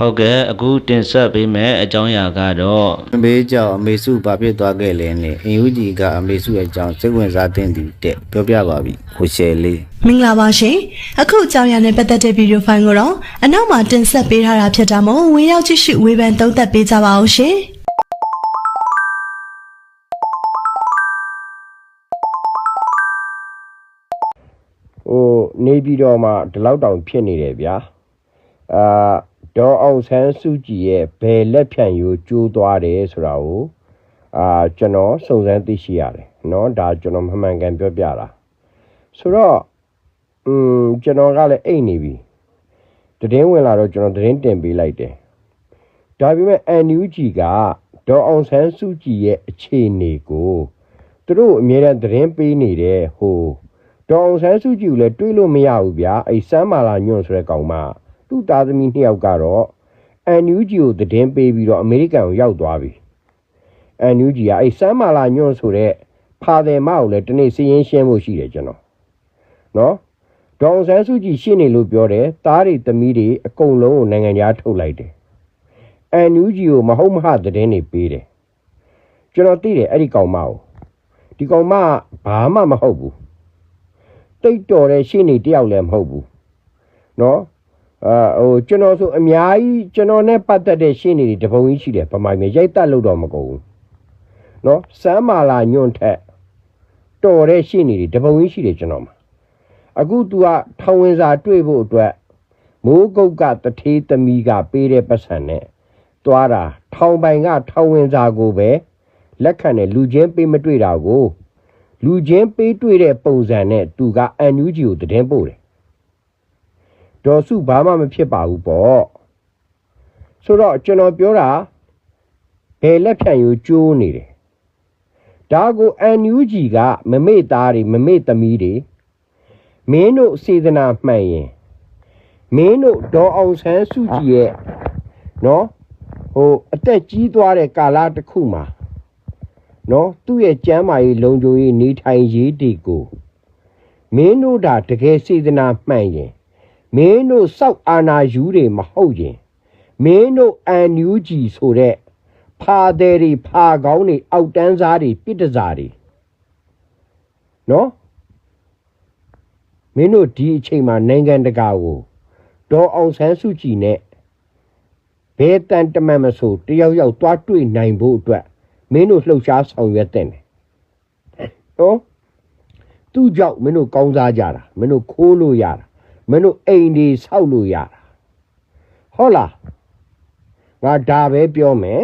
ဟုတ်ကဲ့အခုတင်ဆက်ပေးမယ့်အကြောင်းအရာကတော့အမေကြောင့်အမေစုဘာဖြစ်သွားခဲ့လဲနဲ့အင်ယူဂျီကအမေစုရဲ့အကြောင်းစိတ်ဝင်စားတဲ့သည်တဲ့ပြောပြပါပြီကိုရှယ်လေးမင်္ဂလာပါရှင်အခုအကြောင်းအရာနဲ့ပတ်သက်တဲ့ဗီဒီယိုဖိုင်ကိုတော့အနောက်မှာတင်ဆက်ပေးထားတာဖြစ်တာမို့ဝင်ရောက်ကြည့်ရှုဝေဖန်သုံးသပ်ပေးကြပါအောင်ရှင်ဟိုနေပြည်တော်မှာဒီလောက်တောင်ဖြစ်နေတယ်ဗျာအာ ဒေါ်အောင်ဆန်းစုကြည်ရဲ့ဘယ်လက်ဖြန့်ရိုးကျိုးသွားတယ်ဆိုတာကိုအာကျွန်တော်စုံစမ်းသိရှိရတယ်เนาะဒါကျွန်တော်မှန်မှန်ကန်ပြောပြတာဆိုတော့อืมကျွန်တော်ကလည်းအိတ်နေပြီတည်င်းဝင်လာတော့ကျွန်တော်တည်င်းတင်ပေးလိုက်တယ်ဒါပေမဲ့ NUG ကဒေါ်အောင်ဆန်းစုကြည်ရဲ့အခြေအနေကိုသူတို့အမြဲတမ်းတည်င်းပေးနေတယ်ဟို ဒေါအောင်ဆန်းစုကြည်ကိုလည်းတွေးလို့မရဘူးဗျာအဲ့စမ်းမာလာညွန့်ဆိုတဲ့ကောင်မ သူ့သားသမီးနှစ်ယောက်ကတော့အန်ယူဂျီကိုတည်င်းပေးပြီးတော့အမေရိကန်ကိုရောက်သွားပြီအန်ယူဂျီကအဲဆမ်းမာလာညွန့်ဆိုတဲ့ဖာတယ်မကိုလည်းတနေ့စီရင်ရှင်းဖို့ရှိတယ်ကျွန်တော်နော်ဒေါ်ဆန်းစုကြည်ရှင်းနေလို့ပြောတယ်တားတွေသမီးတွေအကုန်လုံးကိုနိုင်ငံခြားထုတ်လိုက်တယ်အန်ယူဂျီကိုမဟုတ်မဟတည်င်းနေပေးတယ်ကျွန်တော်သိတယ်အဲ့ဒီကောင်မကိုဒီကောင်မကဘာမှမဟုတ်ဘူးတိတ်တော်တဲ့ရှင်းနေတယောက်လည်းမဟုတ်ဘူးနော် အာဟိုကျွန်တော်ဆိုအများကြီးကျွန်တော်နဲ့ပတ်သက်တဲ့ရှင်းနေတွေတပုံကြီးရှိတယ်ပမိုင်မြေရိုက်တက်လို့တော့မကုန်ဘူးနော်စမ်းမာလာညွန့်ထက်တော်တဲ့ရှင်းနေတွေတပုံကြီးရှိတယ်ကျွန်တော်မှာအခု तू ကထောင်ဝင်စာတွေ့ဖို့အတွက်မိုးကုတ်ကတထေးသမီးကပေးတဲ့ပတ်စံနဲ့တွားတာထောင်ပိုင်ကထောင်ဝင်စာကိုပဲလက်ခံတဲ့လူချင်းပေးမတွေ့တာကို လူချင်းပေးတွေ့တဲ့ပုံစံနဲ့ तू ကအန်ယူဂျီကိုတည်င်းပို့တယ် ဒေါ်စုဘာမှမဖြစ်ပါဘူးပေါ့ဆိုတော့ကျွန်တော်ပြောတာဘယ်လက်ဖြန့်ယူကျိုးနေတယ်ဒါကို NUG ကမမေ့သားတွေမမေ့သမီးတွေမင်းတို့စေတနာမှန်ရင်မင်းတို့ဒေါ်အောင်ဆန်းစုကြည်ရဲ့နော်ဟိုအသက်ကြီးသွားတဲ့ကာလတစ်ခုမှာနော်သူ့ရဲ့ကျမ်းမာရေးလုံခြုံရေးနေထိုင်ရေးတွေကိုမင်းတို့ဒါတကယ်စေတနာမှန်ရင် မင်းတို့စောက်အာနာယူတွေမဟုတ်ရင်မင်းတို့အန်ယူဂျီဆိုတဲ့ဖာတယ်တွေဖာကောင်းတွေအောက်တန်းစားတွေပြစ်တစားတွေနော်မင်းတို့ဒီအချိန်မှာနိုင်ငံတကာကိုဒေါ်အောင်ဆန်းစုကြည်နဲ့ဘယ်တန်တမန်မဆိုတယောက်ယောက်သွားတွေ့နိုင်ဖို့အတွက်မင်းတို့လှုပ်ရှားဆောင်ရွက်တဲ့တယ်နော်သူ့ကြောင့်မင်းတို့ကောင်းစားကြတာမင်းတို့ခိုးလို့ရတာ မင်းတို့အိမ်တွေဆောက်လို့ရတာဟုတ်လားငါဒါပဲပြောမယ်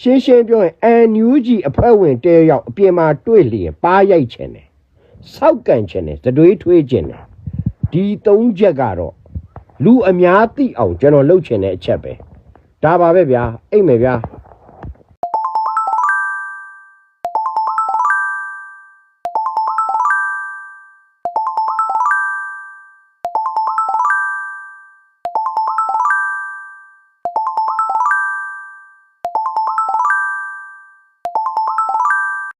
ရှင်းရှင်းပြောရင် NUG အဖွဲ့ဝင်တဲရောက်အပြင်မှာတွေ့လျင်ပါရိုက်ချင်တယ်စောက်ကန်ချင်တယ်သတွေးထွေးချင်တယ်ဒီသုံးချက်ကတော့လူအများသိအောင်ကျွန်တော်လုပ်ချင်တဲ့အချက်ပဲဒါပါပဲဗျာအိတ်မယ်ဗျာ